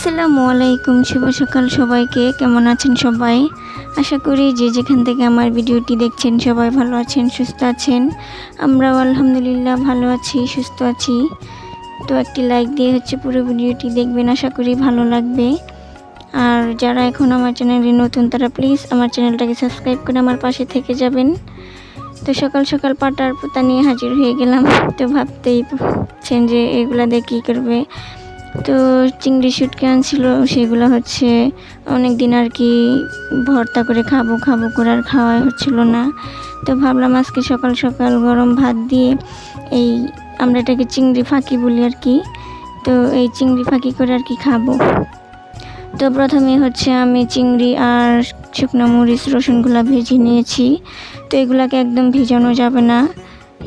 আসসালামু আলাইকুম, শুভ সকাল সবাইকে। কেমন আছেন সবাই? আশা করি যে যেখান থেকে আমার ভিডিওটি দেখছেন সবাই ভালো আছেন, সুস্থ আছেন। আমরাও আলহামদুলিল্লাহ ভালো আছি, সুস্থ আছি। তো একটি লাইক দিয়ে হচ্ছে পুরো ভিডিওটি দেখবেন, আশা করি ভালো লাগবে। আর যারা এখন আমার চ্যানেলে নতুন, তারা প্লিজ আমার চ্যানেলটাকে সাবস্ক্রাইব করে আমার পাশে থেকে যাবেন। তো সকাল সকাল পাটার পোতা নিয়ে হাজির হয়ে গেলাম। তো ভাবতেই পারছেন যে এগুলা দিয়ে কী করবে? তো চিংড়ি শুটকে আনছিল, সেগুলো হচ্ছে অনেক দিন আর কি ভর্তা করে খাব খাব করে আর খাওয়া হচ্ছিল না। তো ভাবলাম আজকে সকাল সকাল গরম ভাত দিয়ে এই আমরা এটাকে চিংড়ি ফাঁকি বলি আর কি, তো এই চিংড়ি ফাঁকি করে আর কি খাব। তো প্রথমে হচ্ছে আমি চিংড়ি আর শুকনো মরিচ, রসুনগুলো ভেজে নিয়েছি। তো এগুলাকে একদম ভিজানো যাবে না,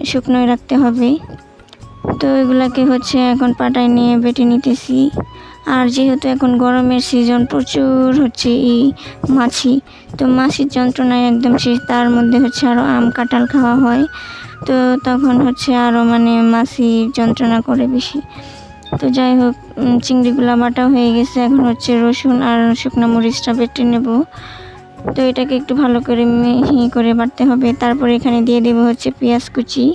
শুকনোই রাখতে হবে। তো এগুলাকে হচ্ছে এখন পাটায় নিয়ে বেটে নিতেছি। আর যেহেতু এখন গরমের সিজন প্রচুর হচ্ছে এই মাছি। তো মাছির যন্ত্রণায় একদম শেষ তার মধ্যে হচ্ছে আরও আম, কাঁঠাল খাওয়া হয়। তো তখন হচ্ছে আরও মানে মাছি যন্ত্রণা করে বেশি। তো যাই হোক চিংড়িগুলা বাটা হয়ে গেছে। এখন হচ্ছে রসুন আর শুকনো মরিচটা বেটে নেব। তো এটাকে একটু ভালো করে মিহি করে বাটতে হবে। তারপরে এখানে দিয়ে দেবো হচ্ছে পেঁয়াজ কুচি।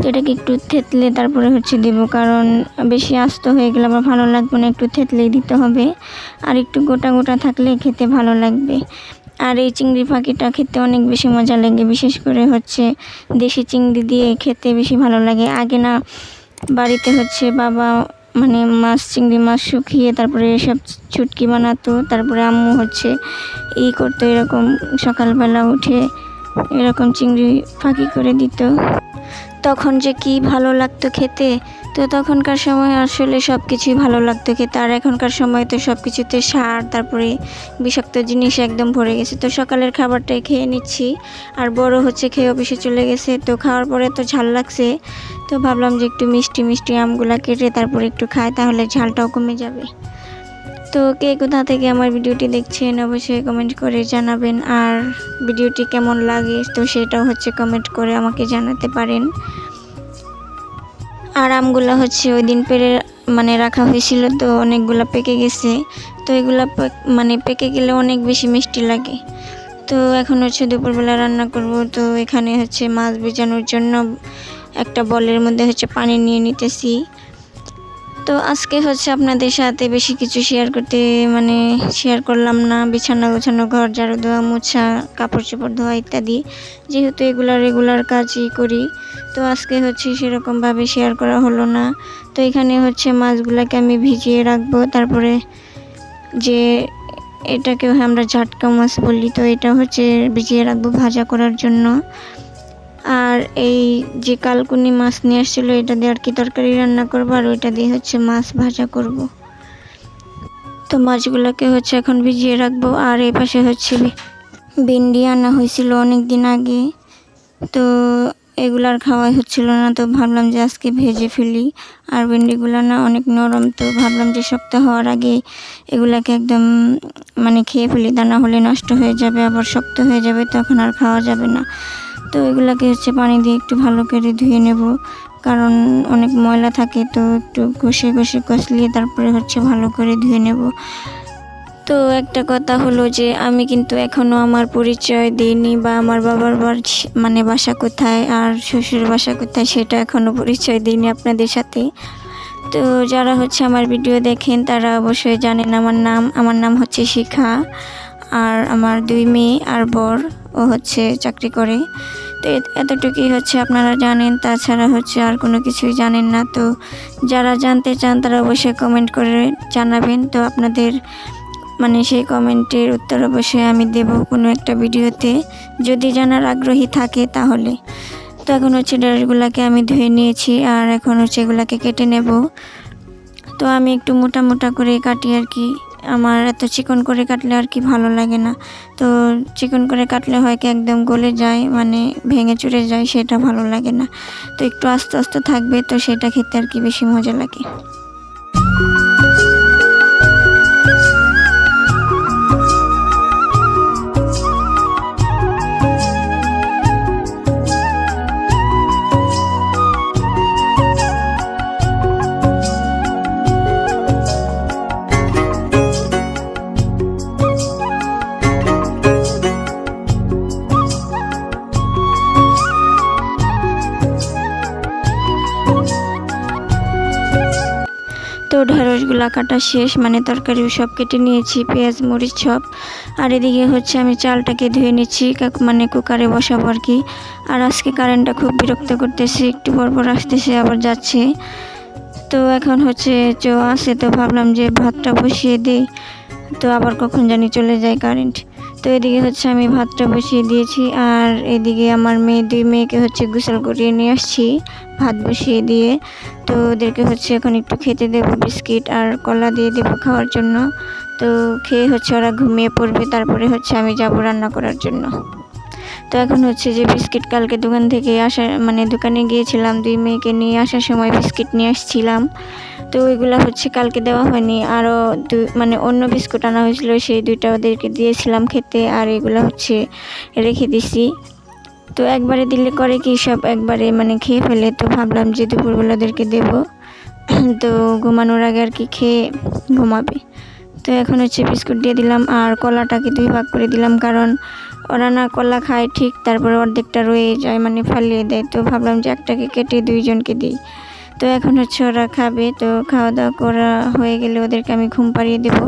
তো এটাকে একটু থেতলে তারপরে হচ্ছে দেব, কারণ বেশি আস্ত হয়ে গেলে আবার ভালো লাগবে না, একটু থেতলেই দিতে হবে। আর একটু গোটা গোটা থাকলে খেতে ভালো লাগবে। আর এই চিংড়ি ফাঁকিটা খেতে অনেক বেশি মজা লাগে, বিশেষ করে হচ্ছে দেশি চিংড়ি দিয়ে খেতে বেশি ভালো লাগে। আগে না বাড়িতে হচ্ছে বাবা মানে মাছ, চিংড়ি মাছ শুকিয়ে তারপরে এসব ছুটকি বানাতো, তারপরে আম্মু হচ্ছে ই করতো এরকম সকালবেলা উঠে এরকম চিংড়ি ফাঁকি করে দিত। তখন যে কি ভালো লাগতো খেতে, তো তখনকার সময় আসলে সব কিছুই ভালো লাগতো খেতে। আর এখনকার সময় তো সব কিছুতে সার, তারপরে বিষাক্ত জিনিস একদম ভরে গেছে। তো সকালের খাবারটাই খেয়ে নিচ্ছি। আর বড় হচ্ছে, খেয়ে অফিসে চলে গেছে। তো খাওয়ার পরে তো ঝাল লাগছে। তো ভাবলাম যে একটু মিষ্টি মিষ্টি আমগুলা কেটে তারপরে একটু খায় তাহলে ঝালটাও কমে যাবে। তো কে কোথা থেকে আমার ভিডিওটি দেখছেন অবশ্যই কমেন্ট করে জানাবেন। আর ভিডিওটি কেমন লাগে তো সেটাও হচ্ছে কমেন্ট করে আমাকে জানাতে পারেন। আর আমগুলো হচ্ছে ওই দিন পেরে মানে রাখা হয়েছিল তো অনেকগুলো পেকে গেছে। তো এগুলো মানে পেকে গেলে অনেক বেশি মিষ্টি লাগে। তো এখন হচ্ছে দুপুরবেলা রান্না করব। তো এখানে হচ্ছে মাছ ভেজানোর জন্য একটা বলের মধ্যে হচ্ছে পানি নিয়ে নিতেছি। তো আজকে হচ্ছে আপনাদের সাথে বেশি কিছু শেয়ার করতে মানে শেয়ার করলাম না। বিছানা গোছানো, ঘর ঝাড়ু ধোয়া, মোছা, কাপড় চোপড় ধোয়া ইত্যাদি। যেহেতু এগুলো রেগুলার কাজই করি, তো আজকে হচ্ছে সেরকমভাবে শেয়ার করা হলো না। তো এখানে হচ্ছে মাছগুলোকে আমি ভিজিয়ে রাখব। তারপরে যে এটাকে আমরা ঝাটকা মাছ বলি, তো এটা হচ্ছে ভিজিয়ে রাখব ভাজা করার জন্য। আর এই যে কালকুনি মাছ নিয়ে আসছিল, এটা দিয়ে আর কি তরকারি রান্না করব, আর ওইটা দিয়ে হচ্ছে মাছ ভাজা করব। তো মাছগুলোকে হচ্ছে এখন ভিজিয়ে রাখব, আর এই পাশে হচ্ছে ভিন্ডি আনা হয়েছিল অনেক দিন আগে। তো এগুলার খাওয়াই হচ্ছিল না, তো ভাবলাম যে আজকে ভেজে ফেলি। আর ভেন্ডিগুলো না অনেক নরম, তো ভাবলাম যে শক্ত হওয়ার আগে এগুলাকে একদম মানে খেয়ে ফেলি, তা না হলে নষ্ট হয়ে যাবে, আবার শক্ত হয়ে যাবে, তখন আর খাওয়া যাবে না। তো এগুলাকে হচ্ছে পানি দিয়ে একটু ভালো করে ধুয়ে নেব। কারণ অনেক ময়লা থাকে, তো একটু ঘষে ঘষে কষলিয়ে তারপরে হচ্ছে ভালো করে ধুয়ে নেব। তো একটা কথা হলো যে, আমি কিন্তু এখনও আমার পরিচয় দিইনি বা আমার বাবার মানে বাসা কোথায় আর শ্বশুর বাসা কোথায় সেটা এখনও পরিচয় দিইনি আপনাদের সাথে। তো যারা হচ্ছে আমার ভিডিও দেখেন, তারা অবশ্যই জানেন আমার নাম আমার নাম হচ্ছে শিখা। আর আমার দুই মেয়ে, আর বর। ও হচ্ছে চাকরি করে। তো এতটুকুই হচ্ছে আপনারা জানেন, তাছাড়া হচ্ছে আর কোনো কিছুই জানেন না। তো যারা জানতে চান, তারা অবশ্যই কমেন্ট করে জানাবেন। তো আপনাদের মানে সেই কমেন্টের উত্তর অবশ্যই আমি দেব কোনো একটা ভিডিওতে। যদি জানার আগ্রহী থাকে তাহলে। তো এখন হচ্ছে ডালগুলোকে আমি ধুয়ে নিয়েছি আর এখন হচ্ছে এগুলাকে কেটে নেব। তো আমি একটু মোটা মোটা করে কাটি আর কি। আমার এত চিকন করে কাটলে আর কি ভালো লাগে না। তো চিকন করে কাটলে হয় কি একদম গলে যায় মানে ভেঙে চুরে যায়, সেটা ভালো লাগে না। তো একটু আস্তে আস্তে থাকবে, তো সেটা খেতে আর কি বেশি মজা লাগে। ঢেঁড়সগুলা কাটা শেষ মানে তরকারি সব কেটে নিয়েছি, পেঁয়াজ, মরিচ সব। আর এদিকে হচ্ছে আমি চালটাকে ধুয়ে নিচ্ছি মানে কুকারে বসাবো আর কি। আর আজকে কারেন্টটা খুব বিরক্ত করতেছে, একটু পর পর আসতেছে, আবার যাচ্ছে। তো এখন হচ্ছে চো আসে তো ভাবলাম যে ভাতটা বসিয়ে দিই, তো আবার কখন জানি চলে যায় কারেন্ট। তো এদিকে হচ্ছে আমি ভাতটা বসিয়ে দিয়েছি আর এদিকে আমার মেয়ে, দুই মেয়েকে হচ্ছে গোসল করিয়ে নিয়ে আসছি ভাত বসিয়ে দিয়ে। তো ওদেরকে হচ্ছে এখন একটু খেতে দেবো বিস্কিট আর কলা দিয়ে দেবো খাওয়ার জন্য। তো খেয়ে হচ্ছে ওরা ঘুমিয়ে পড়বে, তারপরে হচ্ছে আমি যাব রান্না করার জন্য। তো এখন হচ্ছে যে বিস্কিট কালকে দোকান থেকে আসা মানে দোকানে গিয়েছিলাম, দুই মেয়েকে নিয়ে আসার সময় বিস্কিট নিয়ে আসছিলাম। তো ওইগুলো হচ্ছে কালকে দেওয়া হয়নি। আরও মানে অন্য বিস্কুট আনা হয়েছিল, সেই দুইটা ওদেরকে দিয়েছিলাম খেতে, আর এগুলো হচ্ছে রেখে দিছি। তো একবারে দিলে করে কি সব একবারে মানে খেয়ে ফেলে, তো ভাবলাম যে দুপুরবেলা ওদেরকে দেবো। তো ঘুমানোর আগে আর কি খেয়ে ঘুমাবে। তো এখন হচ্ছে বিস্কুট দিয়ে দিলাম, আর কলাটাকে দুই ভাগ করে দিলাম, কারণ ওরা না কলা খায় ঠিক, তারপরে অর্ধেকটা রয়ে যায় মানে ফালিয়ে দেয়। তো ভাবলাম যে একটাকে কেটে দুইজনকে দিই। তো এখন হচ্ছে ওরা খাবে, তো খাওয়া দাওয়া করা হয়ে গেলে ওদেরকে আমি ঘুম পাড়িয়ে দেবো।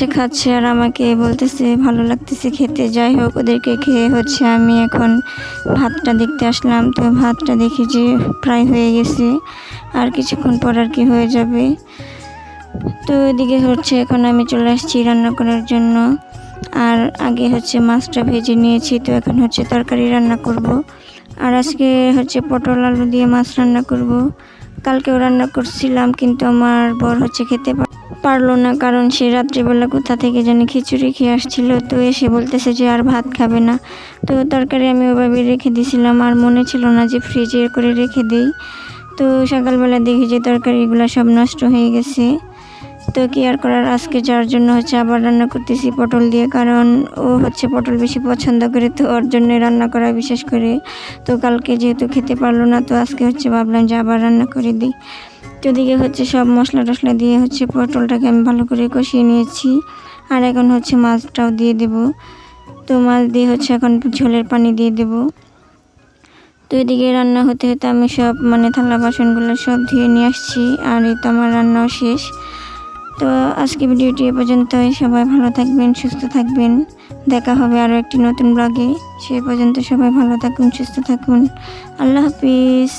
হচ্ছে, খাচ্ছে আর আমাকে বলতেছে, ভালো লাগতেছে খেতে, যাই হোক, ওদেরকে খেয়ে হচ্ছে আমি এখন ভাতটা দেখতে আসলাম। তো ভাতটা দেখি যে প্রায় হয়ে গেছে, আর কিছুক্ষণ পর আর কি হয়ে যাবে। তো এদিকে হচ্ছে এখন আমি চলে আসছি রান্না করার জন্য, আর আগে হচ্ছে মাছটা ভেজে নিয়েছি, তো এখন হচ্ছে তরকারি রান্না করব। আর আজকে হচ্ছে পটল আলু দিয়ে মাছ রান্না করব। কালকেও রান্না করছিলাম, কিন্তু আমার বর হচ্ছে খেতে পারল না, কারণ সে রাত্রিবেলা কোথা থেকে যেন খিচুড়ি খেয়ে আসছিল। তো এসে বলতেছে যে, আর ভাত খাবে না। তো তরকারি আমি ওভাবে রেখে দিয়েছিলাম আর মনে ছিল না যে ফ্রিজে করে রেখে দিই। তো সকালবেলা দেখি যে, তরকারিগুলো সব নষ্ট হয়ে গেছে। তো কি আর করার আজকে যার জন্য হচ্ছে আবার রান্না করতেছি পটল দিয়ে, কারণ ও হচ্ছে পটল বেশি পছন্দ করে, তো ওর জন্য রান্না করা বিশেষ করে। তো কালকে যেহেতু খেতে পারল না, তো আজকে হচ্ছে ভাবলাম যে আবার রান্না করে দিই। তো দিকে হচ্ছে সব মশলা টশলা দিয়ে হচ্ছে পটলটাকে আমি ভালো করে কষিয়ে নিয়েছি। আর এখন হচ্ছে মাছটাও দিয়ে দেব। তো মাছ দিয়ে হচ্ছে এখন ঝোলের পানি দিয়ে দেব। তো এদিকে রান্না হতে হতে আমি সব মানে থালা বাসনগুলো সব ধুয়ে নিয়ে আসছি। আর এই তো আমার রান্নাও শেষ। তো আজকে ভিডিওটি এ পর্যন্তই। সবাই ভালো থাকবেন, সুস্থ থাকবেন। দেখা হবে আরও একটি নতুন ব্লগে সে পর্যন্ত সবাই ভালো থাকুন, সুস্থ থাকুন। আল্লাহ হাফিজ।